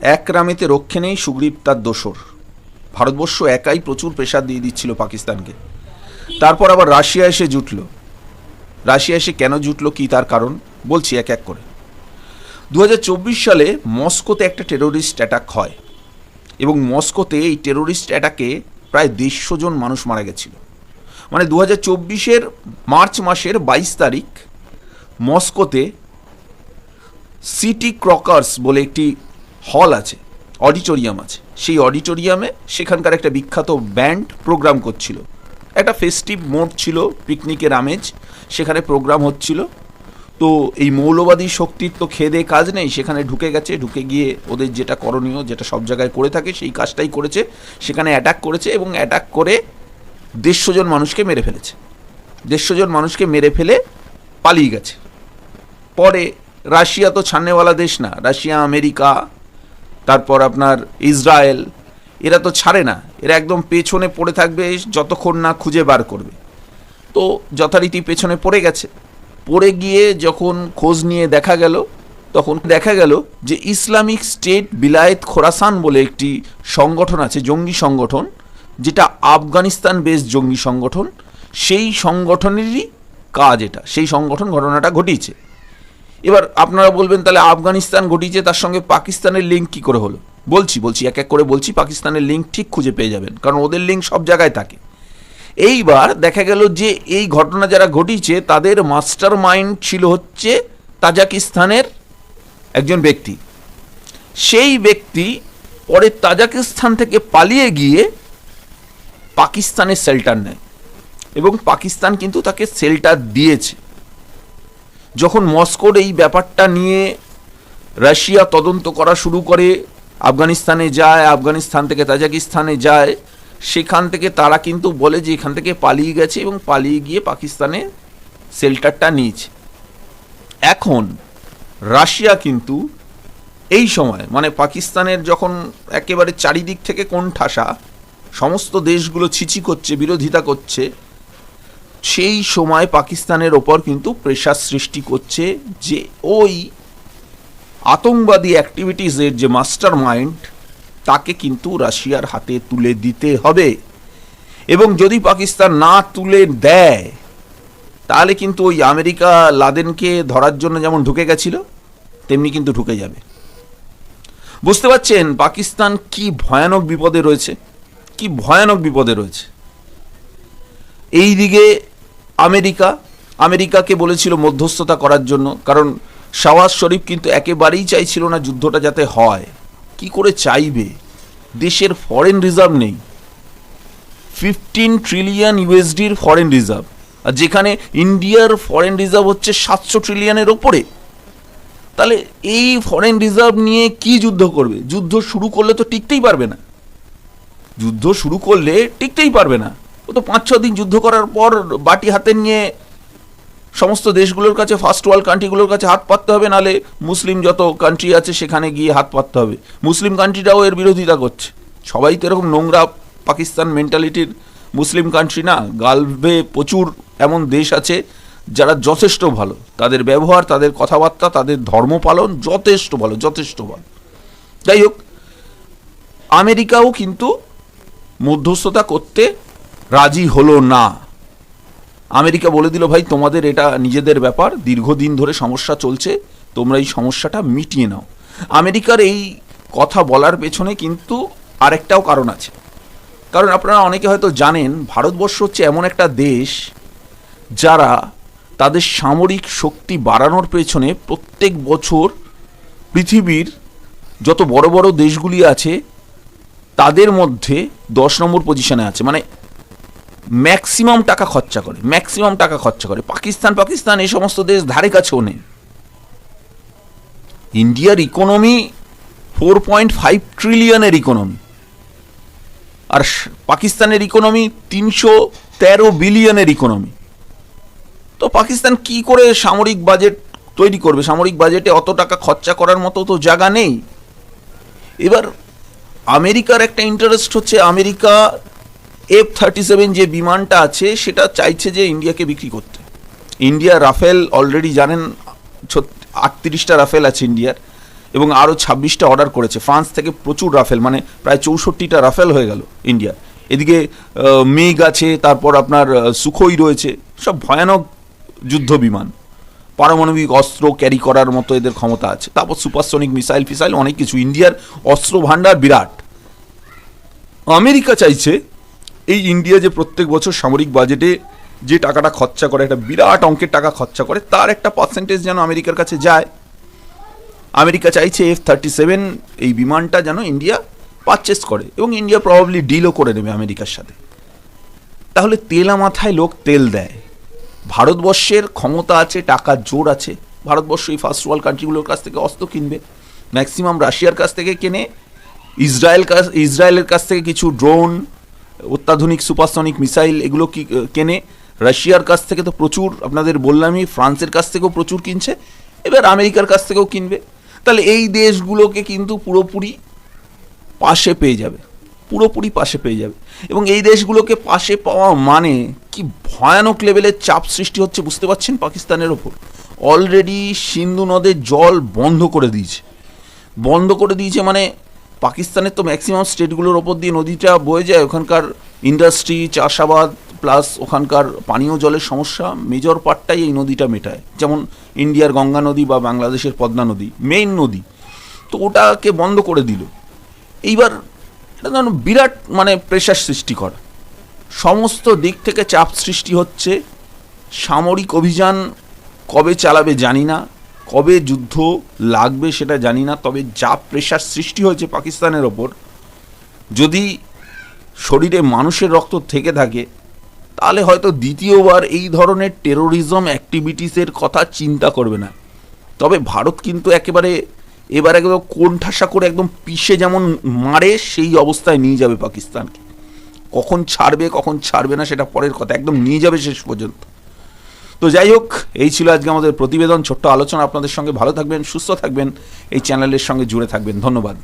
এক রামেতে রক্ষে নেই সুগ্রীব তার দোসর। ভারতবর্ষ একাই প্রচুর প্রেশার দিয়ে দিচ্ছিল পাকিস্তানকে। তারপর আবার রাশিয়া এসে জুটলো। রাশিয়া এসে কেন জুটলো কি তার কারণ বলছি এক এক করে। দু হাজার চব্বিশ সালে মস্কোতে একটা টেরোরিস্ট অ্যাটাক হয় এবং মস্কোতে এই টেরোরিস্ট অ্যাটাকে প্রায় দেড়শো জন মানুষ মারা গেছিল। মানে দু হাজার মার্চ মাসের বাইশ তারিখ মস্কোতে সিটি ক্রকার্স বলে একটি হল আছে, অডিটোরিয়াম আছে। সেই অডিটোরিয়ামে সেখানকার একটা বিখ্যাত ব্যান্ড প্রোগ্রাম করছিল। একটা ফেস্টিভ মোড ছিল, পিকনিকের আমেজ, সেখানে প্রোগ্রাম হচ্ছিল। তো এই মৌলবাদী শক্তির তো খেদে কাজ নেই, সেখানে ঢুকে গেছে, ঢুকে গিয়ে ওদের যেটা করণীয়, যেটা সব জায়গায় করে থাকে, সেই কাজটাই করেছে, সেখানে অ্যাটাক করেছে এবং অ্যাটাক করে দেড়শো জন মানুষকে মেরে ফেলেছে। দেড়শো জন মানুষকে মেরে ফেলে পালিয়ে গেছে। পরে রাশিয়া তো ছাড়নেওয়ালা দেশ না, রাশিয়া, আমেরিকা তারপর আপনার ইসরায়েল, এরা তো ছাড়ে না। এরা একদম পেছনে পড়ে থাকবে, যতক্ষণ না খুঁজে বার করবে। তো যথারীতি পেছনে পড়ে গেছে। পড়ে গিয়ে যখন খোঁজ নিয়ে দেখা গেল, তখন দেখা গেল যে ইসলামিক স্টেট বিলায়েত খোরাসান বলে একটি সংগঠন আছে, জঙ্গি সংগঠন, যেটা আফগানিস্তান বেস জঙ্গি সংগঠন। সেই সংগঠনেরই কাজ এটা। সেই সংগঠন ঘটনাটা ঘটিয়েছে। এবার আপনারা বলবেন, তাহলে আফগানিস্তান ঘটিয়েছে, তার সঙ্গে পাকিস্তানের লিঙ্ক কি করে হলো? বলছি বলছি, এক এক করে বলছি, পাকিস্তানের লিঙ্ক ঠিক খুঁজে পেয়ে যাবেন, কারণ ওদের লিঙ্ক সব জায়গায় থাকে। এইবার দেখা গেল যে এই ঘটনা যারা ঘটিয়েছে, তাদের মাস্টার মাইন্ড ছিল হচ্ছে তাজাকিস্তানের একজন ব্যক্তি। সেই ব্যক্তি পরে তাজাকিস্তান থেকে পালিয়ে গিয়ে পাকিস্তানের শেল্টার নেয়। এবং পাকিস্তান কিন্তু তাকে শেল্টার দিয়েছে। যখন মস্কোর এই ব্যাপারটা নিয়ে রাশিয়া তদন্ত করা শুরু করে, আফগানিস্তানে যায়, আফগানিস্তান থেকে তাজাকিস্তানে যায়, সেখান থেকে তারা কিন্তু বলে যে এখান থেকে পালিয়ে গেছে এবং পালিয়ে গিয়ে পাকিস্তানে শেল্টারটা নিয়েছে। এখন রাশিয়া কিন্তু এই সময় মানে পাকিস্তানের যখন একেবারে চারিদিক থেকে কোন ঠাসা সমস্ত দেশগুলো ছিচি করছে, বিরোধিতা করছে সেই সময় পাকিস্তানের ওপর কিন্তু প্রেশার সৃষ্টি করছে যে ওই আতঙ্কবাদী অ্যাক্টিভিটিসের যে মাস্টার মাইন্ড তাকে কিন্তু রাশিয়ার হাতে তুলে দিতে হবে। এবং যদি পাকিস্তান না তুলে দেয়, তাহলে কিন্তু ওই আমেরিকা লাদেনকে ধরার জন্য যেমন ঢুকে গেছিল, তেমনি কিন্তু ঢুকে যাবে। বুঝতে পারছেন পাকিস্তান কি ভয়ানক বিপদে রয়েছে? কি ভয়ানক বিপদে রয়েছে? এই দিকে আমেরিকা, আমেরিকাকে বলেছিল মধ্যস্থতা করার জন্য। কারণ শাওয়াজ শরীফ কিন্তু একেবারেই চাইছিল না যুদ্ধটা যাতে হয়। কি করে চাইবে? দেশের ফরেন রিজার্ভ নেই। ফিফটিন ট্রিলিয়ন ইউএসডির ফরেন রিজার্ভ আর যেখানে ইন্ডিয়ার ফরেন রিজার্ভ হচ্ছে সাতশো ট্রিলিয়নের ওপরে। তাহলে এই ফরেন রিজার্ভ নিয়ে কি যুদ্ধ করবে? যুদ্ধ শুরু করলে তো টিকতেই পারবে না। যুদ্ধ শুরু করলে টিকতেই পারবে না। ও তো পাঁচ ছ দিন যুদ্ধ করার পর বাটি হাতে নিয়ে সমস্ত দেশগুলোর কাছে ফার্স্ট ওয়ার্ল্ড কান্ট্রিগুলোর কাছে হাত পাততে হবে, নালে মুসলিম যত কান্ট্রি আছে সেখানে গিয়ে হাত পাততে হবে। মুসলিম কান্ট্রিটাও এর বিরোধিতা করছে। সবাই তো এরকম নোংরা পাকিস্তান মেন্টালিটির মুসলিম কান্ট্রি না। গালভে প্রচুর এমন দেশ আছে যারা যথেষ্ট ভালো। তাদের ব্যবহার, তাদের কথাবার্তা, তাদের ধর্ম পালন যথেষ্ট ভালো যথেষ্ট ভালো। যাই হোক, আমেরিকাও কিন্তু মধ্যস্থতা করতে রাজি হলো না। আমেরিকা বলে দিল, ভাই, তোমাদের এটা নিজেদের ব্যাপার। দীর্ঘদিন ধরে সমস্যা চলছে, তোমরা এই সমস্যাটা মিটিয়ে নাও। আমেরিকার এই কথা বলার পেছনে কিন্তু আরেকটাও কারণ আছে। কারণ আপনারা অনেকে হয়তো জানেন, ভারতবর্ষ হচ্ছে এমন একটা দেশ যারা তাদের সামরিক শক্তি বাড়ানোর পেছনে প্রত্যেক বছর পৃথিবীর যত বড় বড় দেশগুলি আছে, তাদের মধ্যে দশ নম্বর পজিশনে আছে। মানে ম্যাক্সিমাম টাকা খরচা করে ম্যাক্সিমাম টাকা খরচা করে। পাকিস্তান পাকিস্তান, এই সমস্ত দেশ ধারে কাছেও নেই। ইন্ডিয়ার ইকোনমি ফোর পয়েন্ট ফাইভ ট্রিলিয়নের ইকোনমি আর পাকিস্তানের ইকোনমি তিনশো তেরো বিলিয়নের ইকোনমি তো পাকিস্তান কি করে সামরিক বাজেট তৈরি করবে? সামরিক বাজেটে অত টাকা খরচা করার মতো তো জায়গা নেই। এবার আমেরিকার একটা ইন্টারেস্ট হচ্ছে, আমেরিকা এফ থার্টি সেভেন যে বিমানটা আছে, সেটা চাইছে যে ইন্ডিয়াকে বিক্রি করতে। ইন্ডিয়া রাফেল অলরেডি জানেন আটত্রিশটা রাফেল আছে ইন্ডিয়ার, এবং আরও ছাব্বিশটা অর্ডার করেছে। ফ্রান্স থেকে প্রচুর রাফেল মানে প্রায় চৌষট্টিটা রাফেল হয়ে গেল ইন্ডিয়ার। এদিকে মেঘ আছে, তারপর আপনার সুখোই রয়েছে, সব ভয়ানক যুদ্ধ বিমান। পারমাণবিক অস্ত্র ক্যারি করার মতো এদের ক্ষমতা আছে। তারপর সুপারসনিক মিসাইল ফিসাইল অনেক কিছু। ইন্ডিয়ার অস্ত্র ভাণ্ডার বিরাট। আমেরিকা চাইছে এই ইন্ডিয়া যে প্রত্যেক বছর সামরিক বাজেটে যে টাকাটা খরচা করে, একটা বিরাট অঙ্কের টাকা খরচা করে, তার একটা পার্সেন্টেজ যেন আমেরিকার কাছে যায়। আমেরিকা চাইছে এফ থার্টি সেভেন এই বিমানটা যেন ইন্ডিয়া পারচেস করে এবং ইন্ডিয়া প্রবাবলি ডিলও করে নেবে আমেরিকার সাথে। তাহলে তেলা মাথায় লোক তেল দেয়। ভারতবর্ষের ক্ষমতা আছে টাকার জোর আছে। ভারতবর্ষ এই ফার্স্ট ওয়ার্ল্ড কান্ট্রিগুলোর কাছ থেকে অস্ত্র কিনবে। ম্যাক্সিমাম রাশিয়ার কাছ থেকে কেনে, ইসরায়েল কাছ, ইসরায়েলের কাছ থেকে কিছু ড্রোন অত্যাধুনিক সুপারসনিক মিসাইল এগুলো কি কেনে? রাশিয়ার কাছ থেকে তো প্রচুর আপনাদের বললামই, ফ্রান্সের কাছ থেকেও প্রচুর কিনছে, এবার আমেরিকার কাছ থেকেও কিনবে। তাহলে এই দেশগুলোকে কিন্তু পুরোপুরি পাশে পেয়ে যাবে, পুরোপুরি পাশে পেয়ে যাবে। এবং এই দেশগুলোকে পাশে পাওয়া মানে কি ভয়ানক লেভেলের চাপ সৃষ্টি হচ্ছে বুঝতে পারছেন পাকিস্তানের ওপর? অলরেডি সিন্ধু নদের জল বন্ধ করে দিয়েছে। বন্ধ করে দিয়েছে মানে পাকিস্তানের তো ম্যাক্সিমাম স্টেটগুলোর ওপর দিয়ে নদীটা বয়ে যায়, ওখানকার ইন্ডাস্ট্রি চাষাবাদ প্লাস ওখানকার পানীয় জলের সমস্যা মেজর পার্টটাই এই নদীটা মেটায়। যেমন ইন্ডিয়ার গঙ্গা নদী বা বাংলাদেশের পদ্মা নদী মেইন নদী। তো ওটাকে বন্ধ করে দিল। এইবার এটা যেন বিরাট মানে প্রেশার সৃষ্টি করা। সমস্ত দিক থেকে চাপ সৃষ্টি হচ্ছে। সামরিক অভিযান কবে চালাবে জানি না। কবে যুদ্ধ লাগবে সেটা জানি না, তবে যা প্রেশার সৃষ্টি হয়েছে পাকিস্তানের ওপর, যদি শরীরে মানুষের রক্ত থেকে থাকে, তাহলে হয়তো দ্বিতীয়বার এই ধরনের টেরোরিজম অ্যাক্টিভিটিসের কথা চিন্তা করবে না। তবে ভারত কিন্তু একেবারে এবার একেবারে কোণঠাসা করে একদম পিষে যেমন মারে, সেই অবস্থায় নিয়ে যাবে পাকিস্তানকে। কখন ছাড়বে কখন ছাড়বে না সেটা পরের কথা, একদম নিয়ে যাবে শেষ পর্যন্ত। তো যাই হোক, এই ছিল আজকে আমাদের প্রতিবেদন। ছোট্ট আলোচনা। আপনাদের সঙ্গে ভালো থাকবেন, সুস্থ থাকবেন। এই চ্যানেলের সঙ্গে জুড়ে থাকবেন। ধন্যবাদ।